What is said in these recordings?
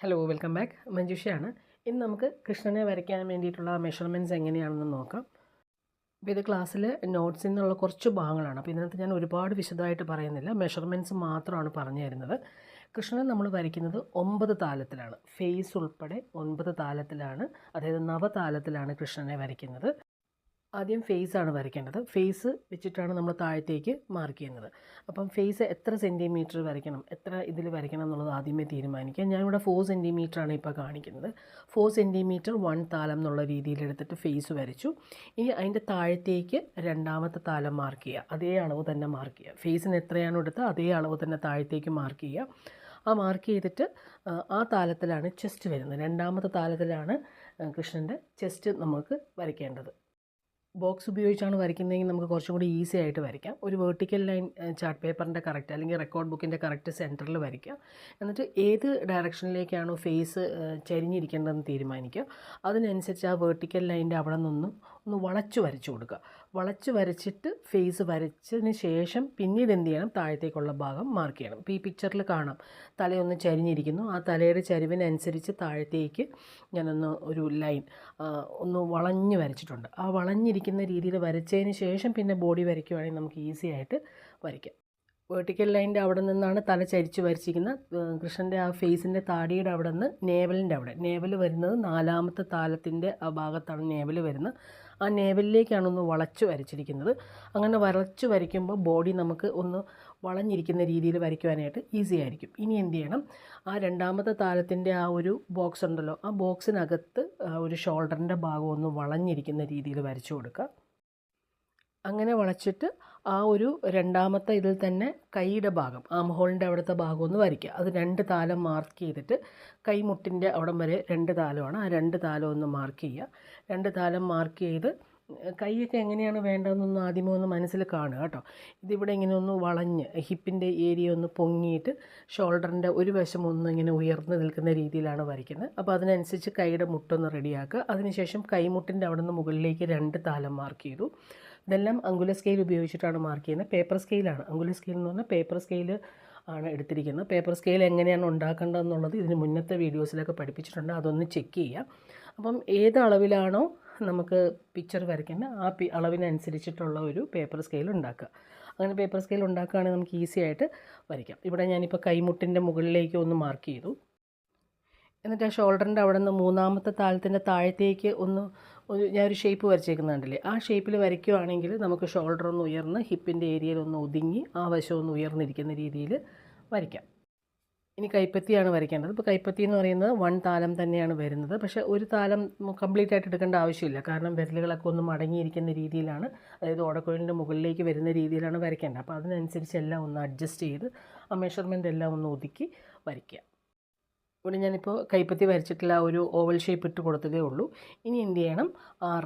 Hello welcome back മഞ്ജുഷയാണ്. ഇന്ന് നമുക്ക് കൃഷ്ണനെ വരയ്ക്കാൻ വേണ്ടിയിട്ടുള്ള മെഷർമെന്റ്സ് എങ്ങനെയാണെന്ന് നോക്കാം. അപ്പോൾ ഇത് ക്ലാസ്സിൽ നോട്ട്സിൽ നിന്നുള്ള കുറച്ച് ഭാഗങ്ങളാണ്. അപ്പോൾ ഇതിനകത്ത് ഞാൻ ഒരുപാട് വിശദമായിട്ട് പറയുന്നില്ല. മെഷർമെന്റ്സ് മാത്രമാണ് പറഞ്ഞു തരുന്നത്. കൃഷ്ണനെ നമ്മൾ വരയ്ക്കുന്നത് ഒമ്പത് താലത്തിലാണ്. ഫേസ് ഉൾപ്പെടെ ഒൻപത് താലത്തിലാണ് അതായത് നവതാലത്തിലാണ് കൃഷ്ണനെ വരയ്ക്കുന്നത്. ആദ്യം ഫേസ് ആണ് വരയ്ക്കേണ്ടത്. ഫേസ് വെച്ചിട്ടാണ് നമ്മൾ താഴത്തേക്ക് മാർക്ക് ചെയ്യുന്നത്. അപ്പം ഫേസ് എത്ര സെന്റിമീറ്റർ വരയ്ക്കണം എത്ര ഇതിൽ വരയ്ക്കണം എന്നുള്ളത് ആദ്യമേ തീരുമാനിക്കുക. ഞാനിവിടെ ഫോർ സെന്റിമീറ്റർ ആണ് ഇപ്പോൾ കാണിക്കുന്നത്. ഫോർ സെന്റിമീറ്റർ വൺ താലം എന്നുള്ള രീതിയിൽ എടുത്തിട്ട് ഫേസ് വരച്ചു. ഇനി അതിന്റെ താഴത്തേക്ക് രണ്ടാമത്തെ താലം മാർക്ക് ചെയ്യുക. അതേ അളവ് തന്നെ മാർക്ക് ചെയ്യുക. ഫേസിന് എത്രയാണോ എടുത്തത് അതേ അളവ് തന്നെ താഴത്തേക്ക് മാർക്ക് ചെയ്യുക. ആ മാർക്ക് ചെയ്തിട്ട് ആ, താലത്തിലാണ് ചെസ്റ്റ് വരുന്നത്. രണ്ടാമത്തെ താലത്തിലാണ് കൃഷ്ണന്റെ ചെസ്റ്റ് നമുക്ക് വരയ്ക്കേണ്ടത്. ബോക്സ് ഉപയോഗിച്ചാണ് വരയ്ക്കുന്നതെങ്കിൽ നമുക്ക് കുറച്ചും കൂടി ഈസി ആയിട്ട് വരയ്ക്കാം. ഒരു വെർട്ടിക്കൽ ലൈൻ ചാർട്ട് പേപ്പറിന്റെ കറക്റ്റ് അല്ലെങ്കിൽ റെക്കോർഡ് ബുക്കിന്റെ കറക്റ്റ് സെന്ററിൽ വരയ്ക്കുക എന്നിട്ട് ഏത് ഡയറക്ഷനിലേക്കാണോ ഫേസ് ചരിഞ്ഞിരിക്കേണ്ടതെന്ന് തീരുമാനിക്കുക. അതിനനുസരിച്ച് ആ വെർട്ടിക്കൽ ലൈന്റെ അവിടെ നിന്ന് ഒന്ന് വളച്ചു വരച്ചു കൊടുക്കുക. വളച്ച് വരച്ചിട്ട് ഫേസ് വരച്ചതിന് ശേഷം പിന്നീട് എന്ത് ചെയ്യണം? താഴത്തേക്കുള്ള ഭാഗം മാർക്ക് ചെയ്യണം. ഇപ്പോൾ ഈ പിക്ചറിൽ കാണാം. തലയൊന്ന് ചരിഞ്ഞിരിക്കുന്നു. ആ തലയുടെ ചരിവിനനുസരിച്ച് താഴത്തേക്ക് ഞാനൊന്ന് ഒരു ലൈൻ ഒന്ന് വളഞ്ഞ് വരച്ചിട്ടുണ്ട്. ആ വളഞ്ഞിരിക്കുന്ന രീതിയിൽ വരച്ചതിന് ശേഷം പിന്നെ ബോഡി വരയ്ക്കുവാണെങ്കിൽ നമുക്ക് ഈസി ആയിട്ട് വരയ്ക്കാം. വെർട്ടിക്കൽ ലൈന്റെ അവിടെ നിന്നാണ് തല ചരിച്ച് വരച്ചിരിക്കുന്ന കൃഷ്ണന്റെ ആ ഫേസിന്റെ താടിയുടെ അവിടെ നിന്ന് നേവലിന്റെ അവിടെ. നേവൽ വരുന്നത് നാലാമത്തെ താലത്തിന്റെ ആ ഭാഗത്താണ് നേവൽ വരുന്നത്. ആ നേവലിലേക്കാണ് ഒന്ന് വളച്ച് വരച്ചിരിക്കുന്നത്. അങ്ങനെ വളച്ച് വരയ്ക്കുമ്പോൾ ബോഡി നമുക്ക് ഒന്ന് വളഞ്ഞിരിക്കുന്ന രീതിയിൽ വരയ്ക്കുവാനായിട്ട് ഈസി ആയിരിക്കും. ഇനി എന്ത് ചെയ്യണം? ആ രണ്ടാമത്തെ താരത്തിന്റെ ആ ഒരു ബോക്സ് ഉണ്ടല്ലോ ആ ബോക്സിനകത്ത് ഒരു ഷോൾഡറിന്റെ ഭാഗം ഒന്ന് വളഞ്ഞിരിക്കുന്ന രീതിയിൽ വരച്ചു കൊടുക്കുക. അങ്ങനെ വളച്ചിട്ട് ആ ഒരു രണ്ടാമത്തെ ഇതിൽ തന്നെ കൈയുടെ ഭാഗം ആം ഹോളിന്റെ അവിടുത്തെ ഭാഗം ഒന്ന് വരയ്ക്കുക. അത് രണ്ട് താലം മാർക്ക് ചെയ്തിട്ട് കൈമുട്ടിന്റെ അവിടം വരെ രണ്ട് താലമാണ്. ആ രണ്ട് താലം ഒന്ന് മാർക്ക് ചെയ്യുക. രണ്ട് താലം മാർക്ക് ചെയ്ത് കൈയൊക്കെ എങ്ങനെയാണ് വേണ്ടതെന്നൊന്ന് ആദ്യമേ ഒന്ന് മനസ്സിൽ കാണുക കേട്ടോ. ഇതിവിടെ ഇങ്ങനെ ഒന്ന് വളഞ്ഞ് ഹിപ്പിന്റെ ഏരിയ ഒന്ന് പൊങ്ങിയിട്ട് ഷോൾഡറിന്റെ ഒരു വശം ഒന്ന് ഇങ്ങനെ ഉയർന്ന് നിൽക്കുന്ന രീതിയിലാണ് വരയ്ക്കുന്നത്. അപ്പോൾ അതിനനുസരിച്ച് കൈയുടെ മുട്ടൊന്ന് റെഡിയാക്കുക അതിനുശേഷം കൈമുട്ടിന്റെ അവിടെ നിന്ന് മുകളിലേക്ക് രണ്ട് താലം മാർക്ക് ചെയ്തു. ഇതെല്ലാം അങ്കുല സ്കെയിൽ ഉപയോഗിച്ചിട്ടാണ് മാർക്ക് ചെയ്യുന്നത്. പേപ്പർ സ്കെയിലാണ് അങ്കുല സ്കെയിൽ എന്ന് പറഞ്ഞാൽ പേപ്പർ സ്കെയിൽ ആണ് എടുത്തിരിക്കുന്നത്. പേപ്പർ സ്കെയിൽ എങ്ങനെയാണ് ഉണ്ടാക്കേണ്ടതെന്നുള്ളത് ഇതിന് മുന്നത്തെ വീഡിയോസിലൊക്കെ പഠിപ്പിച്ചിട്ടുണ്ട്. അതൊന്ന് ചെക്ക് ചെയ്യുക അപ്പം ഏത് അളവിലാണോ നമുക്ക് പിക്ചർ വരയ്ക്കേണ്ടത് ആ പി അളവിനനുസരിച്ചിട്ടുള്ള ഒരു പേപ്പർ സ്കെയിൽ ഉണ്ടാക്കുക. അങ്ങനെ പേപ്പർ സ്കെയിൽ ഉണ്ടാക്കുകയാണെങ്കിൽ നമുക്ക് ഈസി ആയിട്ട് വരയ്ക്കാം. ഇവിടെ ഞാനിപ്പോൾ കൈമുട്ടിന്റെ മുകളിലേക്ക് ഒന്ന് മാർക്ക് ചെയ്തു. എന്നിട്ട് ആ ഷോൾഡറിന്റെ അവിടെ നിന്ന് മൂന്നാമത്തെ താഴത്തിന്റെ താഴത്തേക്ക് ഒന്ന് ഞാനൊരു ഷേപ്പ് വരച്ചേക്കുന്നുണ്ടല്ലേ? ആ ഷേപ്പിൽ വരയ്ക്കുവാണെങ്കിൽ നമുക്ക് ഷോൾഡർ ഒന്ന് ഉയർന്ന് ഹിപ്പിന്റെ ഏരിയയിൽ ഒന്ന് ഒതുങ്ങി ആ വശം ഒന്ന് ഉയർന്നിരിക്കുന്ന രീതിയിൽ വരയ്ക്കാം. ഇനി കൈപ്പത്തിയാണ് വരയ്ക്കേണ്ടത്. ഇപ്പോൾ കൈപ്പത്തി എന്ന് പറയുന്നത് വൺ താലം തന്നെയാണ് വരുന്നത്. പക്ഷേ ഒരു താലം കംപ്ലീറ്റ് ആയിട്ട് എടുക്കേണ്ട ആവശ്യമില്ല. കാരണം വിരലുകളൊക്കെ ഒന്ന് മടങ്ങിയിരിക്കുന്ന രീതിയിലാണ് അതായത് ഓടക്കുഴലിന്റെ മുകളിലേക്ക് വരുന്ന രീതിയിലാണ് വരയ്ക്കേണ്ടത്. അപ്പോൾ അതിനനുസരിച്ച് എല്ലാം ഒന്ന് അഡ്ജസ്റ്റ് ചെയ്ത് ആ മെഷർമെന്റ് എല്ലാം ഒന്ന് ഒതുക്കി വരയ്ക്കുക. ഇവിടെ ഞാനിപ്പോൾ കൈപ്പത്തി വരച്ചിട്ടുള്ള ഒരു ഓവൽ ഷേപ്പ് ഇട്ട് കൊടുത്തതേ ഉള്ളൂ. ഇനി എന്ത് ചെയ്യണം?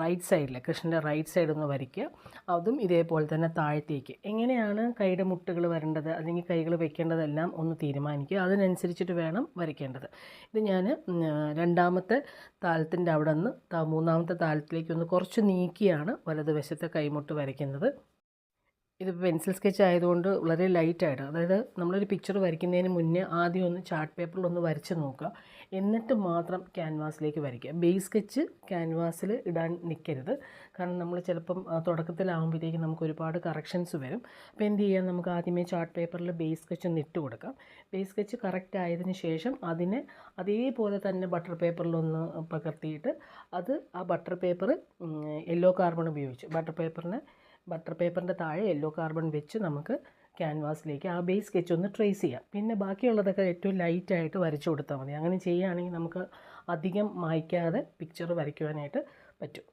റൈറ്റ് സൈഡിൽ കൃഷ്ണന്റെ റൈറ്റ് സൈഡ് ഒന്ന് വരയ്ക്കുക. അതും ഇതേപോലെ തന്നെ താഴത്തേക്ക്. എങ്ങനെയാണ് കൈയുടെ മുട്ടുകൾ വരേണ്ടത്? അല്ലെങ്കിൽ കൈകൾ വെക്കേണ്ടതെല്ലാം ഒന്ന് തീരുമാനിക്കുക. അതിനനുസരിച്ചിട്ട് വേണം വരയ്ക്കേണ്ടത്. ഇത് ഞാൻ രണ്ടാമത്തെ താലത്തിന്റെ അവിടെ നിന്ന് മൂന്നാമത്തെ താലത്തിലേക്ക് ഒന്ന് കുറച്ച് നീക്കിയാണ് വലതുവശത്തെ കൈമുട്ട് വരയ്ക്കുന്നത്. ഇത് പെൻസിൽ സ്കെച്ച് ആയതുകൊണ്ട് വളരെ ലൈറ്റായിട്ട് അതായത് നമ്മളൊരു പിക്ചർ വരയ്ക്കുന്നതിന് മുന്നേ ആദ്യം ഒന്ന് ചാർട്ട് പേപ്പറിൽ ഒന്ന് വരച്ച് നോക്കുക. എന്നിട്ട് മാത്രം ക്യാൻവാസിലേക്ക് വരയ്ക്കുക. ബേസ് സ്കെച്ച് ക്യാൻവാസിൽ ഇടാൻ നിൽക്കരുത് കാരണം നമ്മൾ ചിലപ്പം തുടക്കത്തിലാകുമ്പോഴത്തേക്കും നമുക്ക് ഒരുപാട് കറക്ഷൻസ് വരും. അപ്പോൾ എന്ത് ചെയ്യാം? നമുക്ക് ആദ്യമേ ചാർട്ട് പേപ്പറിൽ ബേസ് സ്കെച്ച് ഒന്ന് ഇട്ട് കൊടുക്കാം. ബേസ് സ്കെച്ച് കറക്റ്റ് ആയതിന് ശേഷം അതിനെ അതേപോലെ തന്നെ ബട്ടർ പേപ്പറിലൊന്ന് പകർത്തിയിട്ട് അത് ആ ബട്ടർ പേപ്പർ യെല്ലോ കാർബൺ ഉപയോഗിച്ച് ബട്ടർ പേപ്പറിനെ ബട്ടർ പേപ്പറിന്റെ താഴെ യെല്ലോ കാർബൺ വെച്ച് നമുക്ക് ക്യാൻവാസിലേക്ക് ആ ബേസ് സ്കെച്ച് ഒന്ന് ട്രേസ് ചെയ്യാം. പിന്നെ ബാക്കിയുള്ളതൊക്കെ ഏറ്റവും ലൈറ്റായിട്ട് വരച്ചു കൊടുത്താൽ മതി. അങ്ങനെ ചെയ്യുകയാണെങ്കിൽ നമുക്ക് അധികം മായ്ക്കാതെ പിക്ചർ വരയ്ക്കുവാനായിട്ട് പറ്റും.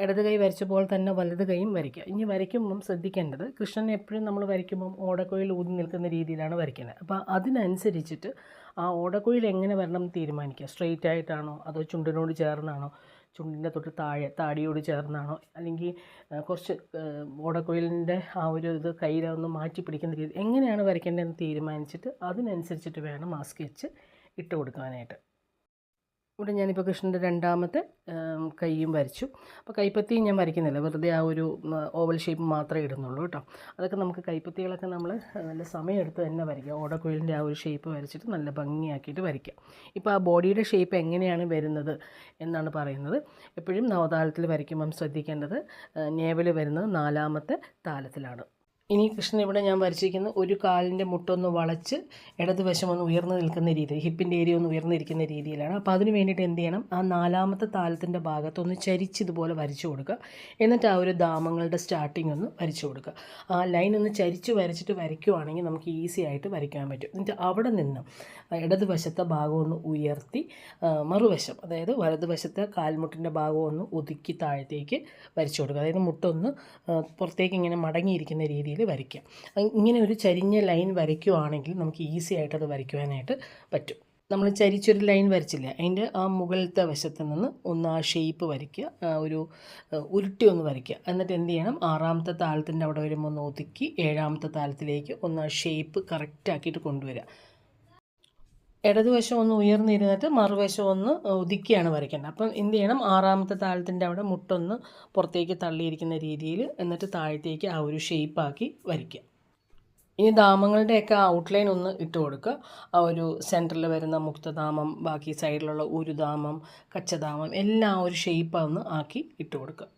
ഇടത് കൈ വരച്ചപ്പോൾ തന്നെ വലത് കൈയും വരയ്ക്കുക. ഇനി വരയ്ക്കുമ്പം ശ്രദ്ധിക്കേണ്ടത് കൃഷ്ണൻ എപ്പോഴും നമ്മൾ വരയ്ക്കുമ്പം ഓടക്കുഴൽ ഊതി നിൽക്കുന്ന രീതിയിലാണ് വരയ്ക്കുന്നത്. അപ്പോൾ അതിനനുസരിച്ചിട്ട് ആ ഓടക്കുഴൽ എങ്ങനെ വരണം എന്ന് തീരുമാനിക്കുക? സ്ട്രെയിറ്റ് ആയിട്ടാണോ? അതോ ചുണ്ടിനോട് ചേർന്നാണോ? ചുണ്ടിന്റെ തൊട്ട് താഴെ താടിയോട് ചേർന്നാണോ? അല്ലെങ്കിൽ കുറച്ച് ഓടക്കുഴലിന്റെ ആ ഒരു ഇത് കയ്യിലൊന്ന് മാറ്റി പിടിക്കുന്ന രീതി എങ്ങനെയാണ് വരയ്ക്കേണ്ടതെന്ന് തീരുമാനിച്ചിട്ട് അതിനനുസരിച്ചിട്ട് വേണം ആ സ്കെച്ച് ഇട്ട് കൊടുക്കാനായിട്ട് ഇവിടെ ഞാനിപ്പോൾ കൃഷ്ണന്റെ രണ്ടാമത്തെ കൈയും വരച്ചു. അപ്പോൾ കൈപ്പത്തിയും ഞാൻ വരയ്ക്കുന്നില്ല. വെറുതെ ആ ഒരു ഓവൽ ഷേപ്പ് മാത്രമേ ഇടുന്നുള്ളൂ കേട്ടോ. അതൊക്കെ നമുക്ക് കൈപ്പത്തികളൊക്കെ നമ്മൾ നല്ല സമയമെടുത്ത് തന്നെ വരയ്ക്കുക ഓടക്കുഴലിന്റെ ആ ഒരു ഷേപ്പ് വരച്ചിട്ട് നല്ല ഭംഗിയാക്കിയിട്ട് വരയ്ക്കാം. ഇപ്പോൾ ആ ബോഡിയുടെ ഷേപ്പ് എങ്ങനെയാണ് വരുന്നത് എന്നാണ് പറയുന്നത്. എപ്പോഴും നവതാളത്തിൽ വരയ്ക്കുമ്പം ശ്രദ്ധിക്കേണ്ടത് നേവൽ വരുന്നത് നാലാമത്തെ താളത്തിലാണ് ഇനി കൃഷ്ണൻ ഇവിടെ ഞാൻ വരച്ചിരിക്കുന്ന ഒരു കാലിന്റെ മുട്ടൊന്ന് വളച്ച് ഇടതുവശം ഒന്ന് ഉയർന്നു നിൽക്കുന്ന രീതി ഹിപ്പിന്റെ ഏരിയ ഒന്ന് ഉയർന്നിരിക്കുന്ന രീതിയിലാണ്. അപ്പോൾ അതിന് വേണ്ടിയിട്ട് എന്ത് ചെയ്യണം? ആ നാലാമത്തെ താലത്തിന്റെ ഭാഗത്തൊന്ന് ചരിച്ച് ഇതുപോലെ വരച്ചു കൊടുക്കുക. എന്നിട്ട് ആ ഒരു ദാമങ്ങളുടെ സ്റ്റാർട്ടിംഗ് ഒന്ന് വരച്ചു കൊടുക്കുക. ആ ലൈൻ ഒന്ന് ചരിച്ച് വരച്ചിട്ട് വരയ്ക്കുവാണെങ്കിൽ നമുക്ക് ഈസി ആയിട്ട് വരയ്ക്കാൻ പറ്റും. എന്നിട്ട് അവിടെ നിന്ന് ഇടതുവശത്തെ ഭാഗം ഒന്ന് ഉയർത്തി മറുവശം അതായത് വലതുവശത്തെ കാൽമുട്ടിന്റെ ഭാഗം ഒന്ന് ഒതുക്കി താഴത്തേക്ക് വരച്ചു കൊടുക്കുക. അതായത് മുട്ടൊന്ന് പുറത്തേക്ക് ഇങ്ങനെ മടങ്ങിയിരിക്കുന്ന രീതിയിൽ വരയ്ക്കുക വരയ്ക്കാം. ഇങ്ങനെ ഒരു ചരിഞ്ഞ ലൈൻ വരയ്ക്കുവാണെങ്കിൽ നമുക്ക് ഈസി ആയിട്ട് അത് വരയ്ക്കുവാനായിട്ട് പറ്റും. നമ്മൾ ചരിച്ചൊരു ലൈൻ വരച്ചില്ല? അതിന്റെ ആ മുകളിലത്തെ വശത്ത് നിന്ന് ഒന്ന് ആ ഷേപ്പ് വരയ്ക്കുക ഒരു ഉരുട്ടി ഒന്ന് വരയ്ക്കുക. എന്നിട്ട് എന്ത് ചെയ്യണം? ആറാമത്തെ താളത്തിന്റെ അവിടെ വരുമ്പോൾ ഒന്ന് ഒതുക്കി ഏഴാമത്തെ താളത്തിലേക്ക് ഒന്ന് ആ ഷേപ്പ് കറക്റ്റാക്കിയിട്ട് കൊണ്ടുവരിക. ഇടതുവശം ഒന്ന് ഉയർന്നിരുന്നിട്ട് മറുവശം ഒന്ന് ഒതുക്കിയാണ് വരയ്ക്കേണ്ടത്. അപ്പം എന്ത് ചെയ്യണം? ആറാമത്തെ താളത്തിന്റെ അവിടെ മുട്ടൊന്ന് പുറത്തേക്ക് തള്ളിയിരിക്കുന്ന രീതിയിൽ എന്നിട്ട് താഴത്തേക്ക് ആ ഒരു ഷേപ്പാക്കി വരയ്ക്കുക. ഇനി ദാമങ്ങളുടെയൊക്കെ ഔട്ട്ലൈൻ ഒന്ന് ഇട്ട് കൊടുക്കുക. ആ ഒരു സെന്ററിൽ വരുന്ന മുക്തധാമം ബാക്കി സൈഡിലുള്ള ഒരു ധാമം കച്ചധാമം എല്ലാം ഒരു ഷേപ്പ് ഒന്ന് ആക്കി ഇട്ട് കൊടുക്കുക.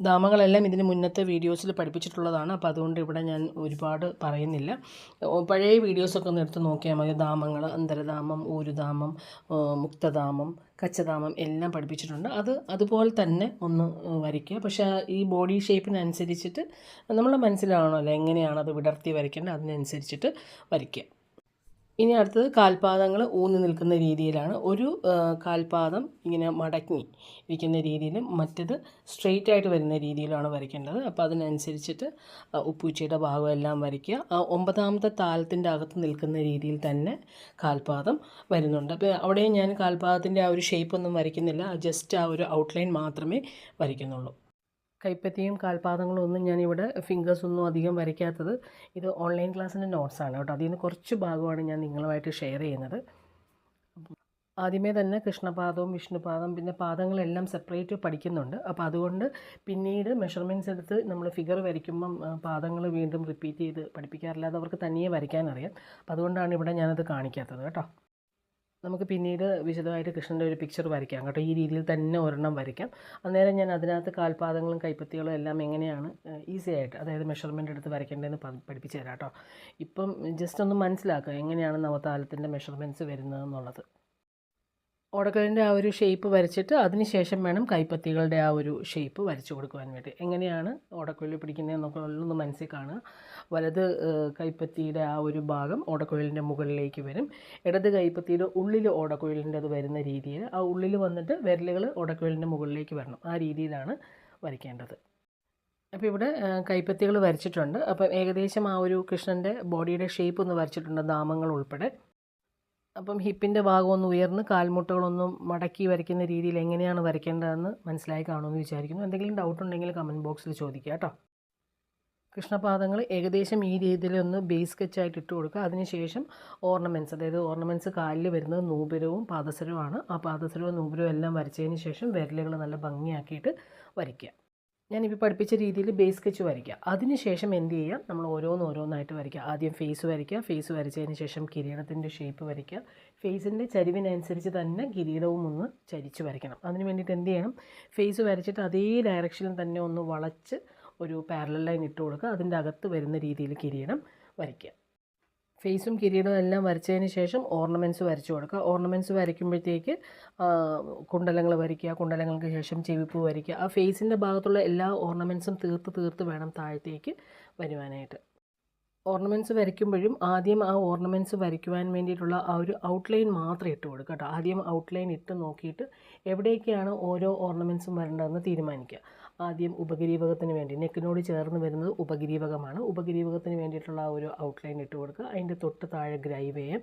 ദാമങ്ങളെല്ലാം ഇതിന് മുന്നത്തെ വീഡിയോസിൽ പഠിപ്പിച്ചിട്ടുള്ളതാണ്. അപ്പോൾ അതുകൊണ്ട് ഇവിടെ ഞാൻ ഒരുപാട് പറയുന്നില്ല. പഴയ വീഡിയോസൊക്കെ ഒന്ന് എടുത്ത് നോക്കിയാൽ മതി. ദാമങ്ങൾ അന്തരധാമം ഊരുധാമം മുക്തധാമം കച്ചധാമം എല്ലാം പഠിപ്പിച്ചിട്ടുണ്ട്. അത് അതുപോലെ തന്നെ ഒന്ന് വരയ്ക്കുക. പക്ഷേ ഈ ബോഡി ഷേപ്പിനനുസരിച്ചിട്ട് നമ്മൾ മനസ്സിലാവണമല്ലോ എങ്ങനെയാണ് അത് വിടർത്തി വരയ്ക്കേണ്ടത്? അതിനനുസരിച്ചിട്ട് വരയ്ക്കുക. ഇനി അടുത്തത് കാൽപാദങ്ങൾ ഊന്നി നിൽക്കുന്ന രീതിയിലാണ്. ഒരു കാൽപാദം ഇങ്ങനെ മടക്കി ഇരിക്കുന്ന രീതിയിലും മറ്റത് സ്ട്രെയിറ്റ് ആയിട്ട് വരുന്ന രീതിയിലാണ് വരയ്ക്കേണ്ടത്. അപ്പോൾ അതിനനുസരിച്ചിട്ട് ഉപ്പൂച്ചയുടെ ഭാഗം എല്ലാം വരയ്ക്കുക. ആ ഒമ്പതാമത്തെ താലത്തിന്റെ അകത്ത് നിൽക്കുന്ന രീതിയിൽ തന്നെ കാൽപാദം വരുന്നുണ്ട്. അപ്പോൾ അവിടെയും ഞാൻ കാൽപാദത്തിന്റെ ആ ഒരു ഷേപ്പ് ഒന്നും വരയ്ക്കുന്നില്ല. ജസ്റ്റ് ആ ഒരു ഔട്ട്ലൈൻ മാത്രമേ വരയ്ക്കുന്നുള്ളൂ. കൈപ്പത്തിയും കാൽപാദങ്ങളും ഒന്നും ഞാനിവിടെ ഫിംഗേഴ്സ് ഒന്നും അധികം വരയ്ക്കാത്തത്. ഇത് ഓൺലൈൻ ക്ലാസ്സിന്റെ നോട്ട്സാണ് കേട്ടോ. അതിൽ നിന്ന് കുറച്ച് ഭാഗമാണ് ഞാൻ നിങ്ങളുമായിട്ട് ഷെയർ ചെയ്യുന്നത്. ആദ്യമേ തന്നെ കൃഷ്ണപാദവും വിഷ്ണുപാദം പിന്നെ പാദങ്ങളെല്ലാം സെപ്പറേറ്റ് പഠിക്കുന്നുണ്ട്. അപ്പോൾ അതുകൊണ്ട് പിന്നീട് മെഷർമെന്റ്സ് എടുത്ത് നമ്മൾ ഫിഗർ വരയ്ക്കുമ്പം പാദങ്ങൾ വീണ്ടും റിപ്പീറ്റ് ചെയ്ത് പഠിപ്പിക്കാറില്ലാതെ അവർക്ക് തനിയെ വരയ്ക്കാനറിയാം അപ്പോൾ അതുകൊണ്ടാണ് ഇവിടെ ഞാനത് കാണിക്കാത്തത് കേട്ടോ. നമുക്ക് പിന്നീട് വിശദമായിട്ട് കൃഷ്ണന്റെ ഒരു പിക്ചർ വരയ്ക്കാം കേട്ടോ. ഈ രീതിയിൽ തന്നെ ഒരെണ്ണം വരയ്ക്കാം. അന്നേരം ഞാൻ അതിനകത്ത് കാൽപാദങ്ങളും കൈപ്പത്തികളും എല്ലാം എങ്ങനെയാണ് ഈസി ആയിട്ട് അതായത് മെഷർമെന്റ് എടുത്ത് വരയ്ക്കേണ്ടതെന്ന് പഠിപ്പിച്ചു തരാം കേട്ടോ. ഇപ്പം ജസ്റ്റ് ഒന്ന് മനസ്സിലാക്കുക എങ്ങനെയാണ് നവതാലത്തിന്റെ മെഷർമെന്റ്സ് വരുന്നത് എന്നുള്ളത് ഓടക്കലിന്റെ ആ ഒരു ഷേപ്പ് വരച്ചിട്ട് അതിനുശേഷം വേണം കൈപ്പത്തികളുടെ ആ ഒരു ഷേപ്പ് വരച്ചു കൊടുക്കുവാൻ വേണ്ടി. എങ്ങനെയാണ് ഓടക്കുഴൽ പിടിക്കുന്നതെന്നൊക്കെ ഒന്ന് മനസ്സിൽ കാണുക. വലത് കൈപ്പത്തിയുടെ ആ ഒരു ഭാഗം ഓടക്കുഴലിന്റെ മുകളിലേക്ക് വരും. ഇടത് കൈപ്പത്തിയുടെ ഉള്ളിൽ ഓടക്കുഴലിന്റെ അത് വരുന്ന രീതിയിൽ ആ ഉള്ളിൽ വന്നിട്ട് വിരലുകൾ ഓടക്കുഴലിന്റെ മുകളിലേക്ക് വരണം. ആ രീതിയിലാണ് വരയ്ക്കേണ്ടത്. അപ്പോൾ ഇവിടെ കൈപ്പത്തികൾ വരച്ചിട്ടുണ്ട്. അപ്പം ഏകദേശം ആ ഒരു കൃഷ്ണന്റെ ബോഡിയുടെ ഷേപ്പ് ഒന്ന് വരച്ചിട്ടുണ്ട് ദാമങ്ങൾ ഉൾപ്പെടെ. അപ്പം ഹിപ്പിന്റെ ഭാഗം ഒന്ന് ഉയർന്ന് കാൽമുട്ടുകളൊന്നും മടക്കി വരയ്ക്കുന്ന രീതിയിൽ എങ്ങനെയാണ് വരയ്ക്കേണ്ടതെന്ന് മനസ്സിലായി കാണുമെന്ന് വിചാരിക്കുന്നു. എന്തെങ്കിലും ഡൗട്ട് ഉണ്ടെങ്കിൽ കമന്റ് ബോക്സിൽ ചോദിക്കുക കേട്ടോ. കൃഷ്ണപാദങ്ങൾ ഏകദേശം ഈ രീതിയിൽ ഒന്ന് ബേസ് സ്കെച്ചായിട്ട് ഇട്ട് കൊടുക്കുക. അതിനുശേഷം ഓർണമെന്റ്സ് അതായത് ഓർണമെന്റ്സ് കാലിൽ വരുന്നത് നൂപുരവും പാദസരവുമാണ്. ആ പാദസരവും നൂപുരവും എല്ലാം വരച്ചതിന് ശേഷം വിരലുകൾ നല്ല ഭംഗിയാക്കിയിട്ട് വരയ്ക്കുക. ഞാനിപ്പോൾ പഠിപ്പിച്ച രീതിയിൽ ബേസ് സ്കെച്ച് വരയ്ക്കുക. അതിനുശേഷം എന്ത് ചെയ്യുക? നമ്മൾ ഓരോന്ന് ഓരോന്നായിട്ട് വരയ്ക്കുക. ആദ്യം ഫേസ് വരയ്ക്കുക. ഫേസ് വരച്ചതിന് ശേഷം കിരീടത്തിന്റെ ഷേപ്പ് വരയ്ക്കുക. ഫേസിന്റെ ചരിവിനനുസരിച്ച് തന്നെ കിരീടവും ഒന്ന് ചരിച്ച് വരയ്ക്കണം. അതിന് വേണ്ടിയിട്ട് എന്ത് ചെയ്യണം? ഫേസ് വരച്ചിട്ട് അതേ ഡയറക്ഷനിൽ തന്നെ ഒന്ന് വളച്ച് ഒരു പാരലൽ ലൈൻ ഇട്ട് കൊടുക്കുക. അതിന്റെ അകത്ത് വരുന്ന രീതിയിൽ കിരീടം വരയ്ക്കുക. ഫേസും കിരീടവും എല്ലാം വരച്ചതിന് ശേഷം ഓർണമെന്റ്സ് വരച്ചു കൊടുക്കുക. ഓർണമെന്റ്സ് വരയ്ക്കുമ്പോഴത്തേക്ക് കുണ്ടലങ്ങൾ വരയ്ക്കുക കുണ്ടലങ്ങൾക്ക് ശേഷം ചെവിപ്പൂ വരയ്ക്കുക. ആ ഫേസിന്റെ ഭാഗത്തുള്ള എല്ലാ ഓർണമെന്റ്സും തീർത്ത് തീർത്ത് വേണം താഴത്തേക്ക് വരുവാനായിട്ട്. ഓർണമെന്റ്സ് വരയ്ക്കുമ്പോഴും ആദ്യം ആ ഓർണമെന്റ്സ് വരയ്ക്കുവാൻ വേണ്ടിയിട്ടുള്ള ആ ഒരു ഔട്ട്ലൈൻ മാത്രം ഇട്ട് കൊടുക്കുക കേട്ടോ. ആദ്യം ഔട്ട്ലൈൻ ഇട്ട് നോക്കിയിട്ട് എവിടേക്കാണ് ഓരോ ഓർണമെന്റ്സും വരേണ്ടതെന്ന് തീരുമാനിക്കുക. ആദ്യം ഉപഗ്രീവകത്തിന് വേണ്ടി നെക്കിനോട് ചേർന്ന് വരുന്നത് ഉപഗ്രീവകമാണ്. ഉപഗ്രീവകത്തിന് വേണ്ടിയിട്ടുള്ള ആ ഒരു ഔട്ട്ലൈൻ ഇട്ട് കൊടുക്കുക. അതിന്റെ തൊട്ട് താഴെ ഗ്രൈവേയം.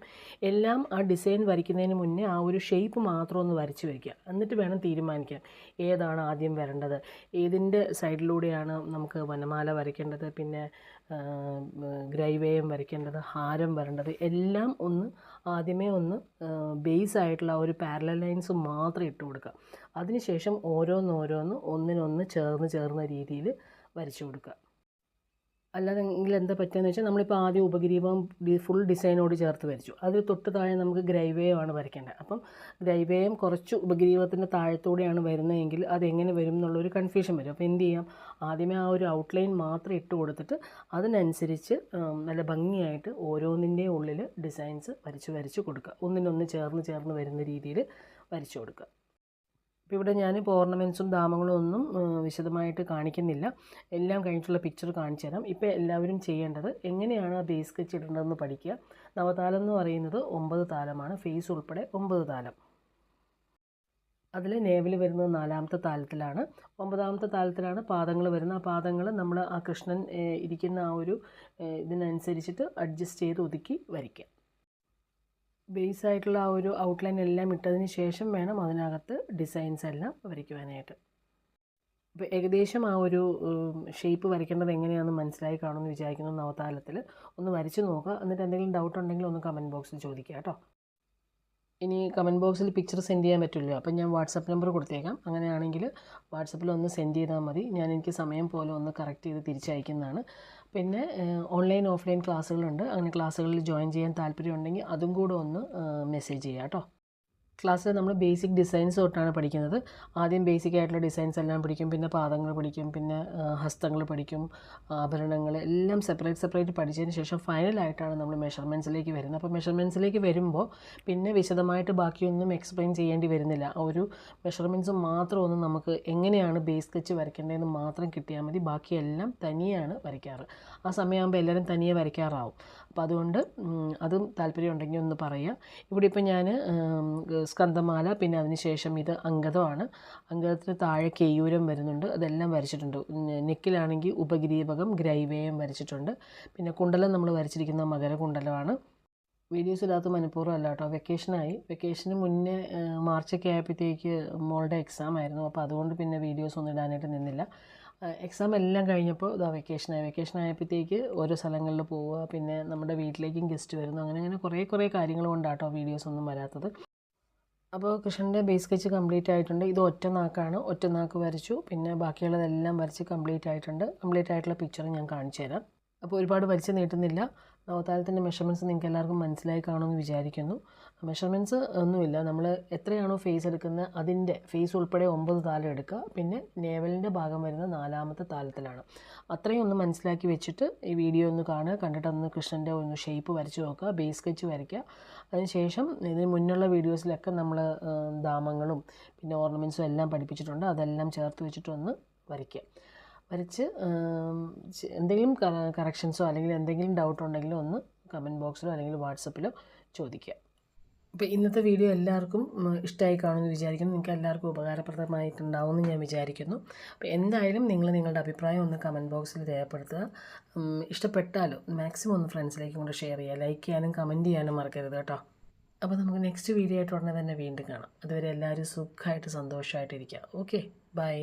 എല്ലാം ആ ഡിസൈൻ വരയ്ക്കുന്നതിന് മുന്നേ ആ ഒരു ഷേപ്പ് മാത്രം ഒന്ന് വരച്ച് വയ്ക്കുക. എന്നിട്ട് വേണം തീരുമാനിക്കാൻ. ഏതാണ് ആദ്യം വരേണ്ടത്? ഏതിന്റെ സൈഡിലൂടെയാണ് നമുക്ക് വനമാല വരയ്ക്കേണ്ടത്? പിന്നെ ഗ്രൈവേയം വരയ്ക്കേണ്ടത്? ഹാരം വരേണ്ടത്? എല്ലാം ഒന്ന് ആദ്യമേ ഒന്ന് ബേസ് ആയിട്ടുള്ള ഒരു പാരലൽ ലൈൻസ് മാത്രം ഇട്ട് കൊടുക്കുക. അതിനുശേഷം ഓരോന്നോരോന്ന് ഒന്നിനൊന്ന് ചേർന്ന് ചേർന്ന രീതിയിൽ വരച്ചു കൊടുക്കുക. അല്ലാതെ എങ്കിൽ എന്താ പറ്റുകയെന്ന് വെച്ചാൽ നമ്മളിപ്പോൾ ആദ്യം ഉപഗ്രീവം ഫുൾ ഡിസൈനോട് ചേർത്ത് വരച്ചു. അതിൽ തൊട്ട് താഴെ നമുക്ക് ഗ്രൈവേയമാണ് വരയ്ക്കേണ്ടത്. അപ്പം ഗ്രൈവേയം കുറച്ച് ഉപഗ്രീവത്തിന്റെ താഴത്തൂടെയാണ് വരുന്നതെങ്കിൽ അതെങ്ങനെ വരും എന്നുള്ളൊരു കൺഫ്യൂഷൻ വരും. അപ്പോൾ എന്ത് ചെയ്യാം? ആദ്യമേ ആ ഒരു ഔട്ട്ലൈൻ മാത്രം ഇട്ട് കൊടുത്തിട്ട് അതിനനുസരിച്ച് നല്ല ഭംഗിയായിട്ട് ഓരോന്നിന്റെയും ഉള്ളിൽ ഡിസൈൻസ് വരച്ച് വരച്ച് കൊടുക്കുക. ഒന്നിനൊന്ന് ചേർന്ന് ചേർന്ന് വരുന്ന രീതിയിൽ വരച്ചു കൊടുക്കുക. ഇപ്പോൾ ഇവിടെ ഞാനിപ്പോൾ ഓർണമെന്റ്സും ദാമങ്ങളും ഒന്നും വിശദമായിട്ട് കാണിക്കുന്നില്ല. എല്ലാം കഴിഞ്ഞിട്ടുള്ള പിക്ചർ കാണിച്ചു തരാം. ഇപ്പോൾ എല്ലാവരും ചെയ്യേണ്ടത് എങ്ങനെയാണ് ആ ബേസ് സ്കെച്ച് ഇടേണ്ടതെന്ന് പഠിക്കുക. നവതാലം എന്ന് പറയുന്നത് ഒമ്പത് താലമാണ്. ഫേസ് ഉൾപ്പെടെ ഒമ്പത് താലം. അതിൽ നേവിൽ വരുന്നത് നാലാമത്തെ താലത്തിലാണ്. ഒമ്പതാമത്തെ താലത്തിലാണ് പാദങ്ങൾ വരുന്നത്. ആ പാദങ്ങൾ നമ്മൾ ആ കൃഷ്ണൻ ഇരിക്കുന്ന ആ ഒരു ഇതിനനുസരിച്ചിട്ട് അഡ്ജസ്റ്റ് ചെയ്ത് ഒതുക്കി വരയ്ക്കുക. ബേസ് ആയിട്ടുള്ള ആ ഒരു ഔട്ട്ലൈൻ എല്ലാം ഇട്ടതിന് ശേഷം വേണം അതിനകത്ത് ഡിസൈൻസ് എല്ലാം വരയ്ക്കുവാനായിട്ട്. അപ്പോൾ ഏകദേശം ആ ഒരു ഷേപ്പ് വരയ്ക്കേണ്ടത് എങ്ങനെയാണെന്ന് മനസ്സിലായി കാണുമെന്ന് വിചാരിക്കുന്നു നവതാലത്തിൽ ഒന്ന് വരച്ച് നോക്കുക. എന്നിട്ട് എന്തെങ്കിലും ഡൗട്ട് ഉണ്ടെങ്കിൽ ഒന്ന് കമന്റ് ബോക്സിൽ ചോദിക്കുക കേട്ടോ. ഇനി കമന്റ് ബോക്സിൽ പിക്ചർ സെൻഡ് ചെയ്യാൻ പറ്റില്ലല്ലോ. അപ്പം ഞാൻ വാട്സപ്പ് നമ്പർ കൊടുത്തേക്കാം. അങ്ങനെയാണെങ്കിൽ വാട്സപ്പിൽ ഒന്ന് സെൻഡ് ചെയ്താൽ മതി. ഞാൻ എനിക്ക് സമയം പോലെ ഒന്ന് കറക്റ്റ് ചെയ്ത് തിരിച്ചയക്കുന്നതാണ്. പിന്നെ ഓൺലൈൻ ഓഫ്ലൈൻ ക്ലാസ്സുകളുണ്ട്. അങ്ങനെ ക്ലാസ്സുകളിൽ ജോയിൻ ചെയ്യാൻ താല്പര്യമുണ്ടെങ്കിൽ അതും കൂടെ ഒന്ന് മെസ്സേജ് ചെയ്യാം കേട്ടോ. ക്ലാസ്സിൽ നമ്മൾ ബേസിക് ഡിസൈൻസ് തൊട്ടാണ് പഠിക്കുന്നത്. ആദ്യം ബേസിക് ആയിട്ടുള്ള ഡിസൈൻസ് എല്ലാം പഠിക്കും. പിന്നെ പാദങ്ങൾ പഠിക്കും. പിന്നെ ഹസ്തങ്ങൾ പഠിക്കും. ആഭരണങ്ങൾ എല്ലാം സെപ്പറേറ്റ് സെപ്പറേറ്റ് പഠിച്ചതിന് ശേഷം ഫൈനലായിട്ടാണ് നമ്മൾ മെഷർമെന്റ്സിലേക്ക് വരുന്നത്. അപ്പോൾ മെഷർമെന്റ്സിലേക്ക് വരുമ്പോൾ പിന്നെ വിശദമായിട്ട് ബാക്കിയൊന്നും എക്സ്പ്ലെയിൻ ചെയ്യേണ്ടി വരുന്നില്ല. ഒരു മെഷർമെന്റ്സ് മാത്രം ഒന്ന് നമുക്ക് എങ്ങനെയാണ് ബേസ് സ്കെച്ച് വരയ്ക്കേണ്ടതെന്ന് മാത്രം കിട്ടിയാൽ മതി. ബാക്കിയെല്ലാം തനിയാണ് വരയ്ക്കാറ്. ആ സമയമാകുമ്പോൾ എല്ലാവരും തനിയെ വരയ്ക്കാറാവും. അപ്പോൾ അതുകൊണ്ട് അതും താല്പര്യം ഉണ്ടെങ്കിൽ ഒന്ന് പറയുക. ഇവിടെ ഇപ്പോൾ ഞാൻ സ്കന്ധമാല പിന്നെ അതിനുശേഷം ഇത് അങ്കതമാണ് അങ്കതത്തിന് താഴെ കേയൂരം വരുന്നുണ്ട്. അതെല്ലാം വരച്ചിട്ടുണ്ട്. നെക്കിലാണെങ്കിൽ ഉപഗ്രീപകം ഗ്രൈവേയം വരച്ചിട്ടുണ്ട്. പിന്നെ കുണ്ടലം നമ്മൾ വരച്ചിരിക്കുന്ന മകരകുണ്ടലമാണ്. വീഡിയോസ് ഇല്ലാത്ത മനഃപൂർവം അല്ല കേട്ടോ വെക്കേഷനായി. വെക്കേഷന് മുന്നേ മാർച്ചൊക്കെ ആയപ്പോഴത്തേക്ക് മോളുടെ എക്സാം ആയിരുന്നു. അപ്പോൾ അതുകൊണ്ട് പിന്നെ വീഡിയോസ് ഒന്നും ഇടാനായിട്ട് നിന്നില്ല. എക്സാം എല്ലാം കഴിഞ്ഞപ്പോൾ ഇതാ വെക്കേഷനായി വെക്കേഷൻ ആയപ്പോഴത്തേക്ക് ഓരോ സ്ഥലങ്ങളിൽ പോവുക പിന്നെ നമ്മുടെ വീട്ടിലേക്കും ഗസ്റ്റ് വരുന്നു. അങ്ങനെ അങ്ങനെ കുറേ കുറേ കാര്യങ്ങൾ കൊണ്ടാട്ടോ വീഡിയോസ് ഒന്നും വരാത്തത്. അപ്പോൾ കൃഷ്ണന്റെ ബേസ് സ്കെച്ച് കംപ്ലീറ്റ് ആയിട്ടുണ്ട്. ഇത് ഒറ്റ നാക്കാണ്. ഒറ്റ നാക്ക് വരച്ചു. പിന്നെ ബാക്കിയുള്ളതെല്ലാം വരച്ച് കംപ്ലീറ്റ് ആയിട്ടുണ്ട്. കംപ്ലീറ്റ് ആയിട്ടുള്ള പിക്ചർ ഞാൻ കാണിച്ചു തരാം അപ്പോൾ ഒരുപാട് വലിച്ചു നീട്ടുന്നില്ല. നവതാരത്തിന്റെ മെഷർമെന്റ്സ് നിങ്ങൾക്ക് എല്ലാവർക്കും മനസ്സിലായി കാണുമെന്ന് വിചാരിക്കുന്നു. മെഷർമെന്റ്സ് ഒന്നുമില്ല. നമ്മൾ എത്രയാണോ ഫേസ് എടുക്കുന്നത് അതിന്റെ ഫേസ് ഉൾപ്പെടെ ഒമ്പത് താലം എടുക്കുക. പിന്നെ നേവലിന്റെ ഭാഗം വരുന്ന നാലാമത്തെ താലത്തിലാണ്. അത്രയും ഒന്ന് മനസ്സിലാക്കി വെച്ചിട്ട് ഈ വീഡിയോ ഒന്ന് കാണുക. കണ്ടിട്ട് ഒന്ന് കൃഷ്ണന്റെ ഒന്ന് ഷേപ്പ് വരച്ച് നോക്കുക. ബേസ് സ്കെച്ച് വരയ്ക്കുക. അതിനുശേഷം ഇതിന് മുന്നുള്ള വീഡിയോസിലൊക്കെ നമ്മൾ ദാമങ്ങളും പിന്നെ ഓർണമെന്റ്സും എല്ലാം പഠിപ്പിച്ചിട്ടുണ്ട്. അതെല്ലാം ചേർത്ത് വെച്ചിട്ടൊന്ന് വരയ്ക്കുക. വരച്ച് എന്തെങ്കിലും കറക്ഷൻസോ അല്ലെങ്കിൽ എന്തെങ്കിലും ഡൗട്ട് ഉണ്ടെങ്കിലോ ഒന്ന് കമന്റ് ബോക്സിലോ അല്ലെങ്കിൽ വാട്സപ്പിലോ ചോദിക്കുക. അപ്പോൾ ഇന്നത്തെ വീഡിയോ എല്ലാവർക്കും ഇഷ്ടമായി കാണുമെന്ന് വിചാരിക്കുന്നു. നിങ്ങൾക്ക് എല്ലാവർക്കും ഉപകാരപ്രദമായിട്ടുണ്ടാവുമെന്ന് ഞാൻ വിചാരിക്കുന്നു. അപ്പോൾ എന്തായാലും നിങ്ങൾ നിങ്ങളുടെ അഭിപ്രായം ഒന്ന് കമന്റ് ബോക്സിൽ രേഖപ്പെടുത്തുക. ഇഷ്ടപ്പെട്ടാലോ മാക്സിമം ഒന്ന് ഫ്രണ്ട്സിലേക്കും കൊണ്ട് ഷെയർ ചെയ്യുക. ലൈക്ക് ചെയ്യാനും കമന്റ് ചെയ്യാനും മറക്കരുത് കേട്ടോ. അപ്പോൾ നമുക്ക് നെക്സ്റ്റ് വീഡിയോ ആയിട്ട് ഉടനെ തന്നെ വീണ്ടും കാണാം. അതുവരെ എല്ലാവരും സുഖമായിട്ട് സന്തോഷമായിട്ടിരിക്കുക ഓക്കെ ബൈ